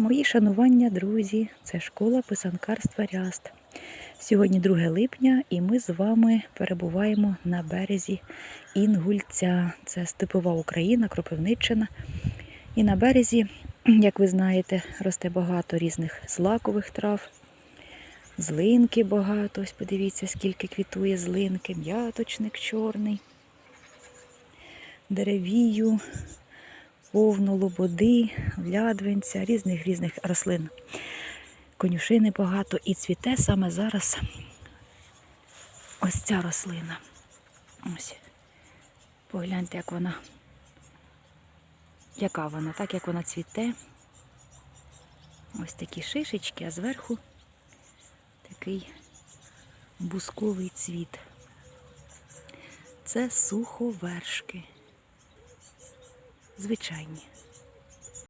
Мої шанування, друзі, це школа писанкарства Ряст. Сьогодні 2 липня, і ми з вами перебуваємо на березі Інгульця. Це степова Україна, Кропивниччина. І на березі, як ви знаєте, росте багато різних злакових трав. Злинки багато. Ось подивіться, скільки квітує злинки, м'яточник чорний, деревію, повну лободи, лядвинця, різних різних рослин. Конюшини багато і цвіте саме зараз ось ця рослина. Ось. Погляньте, як вона, яка вона, так як вона цвіте. Ось такі шишечки, а зверху такий бусковий цвіт. Це суховершки звичайні.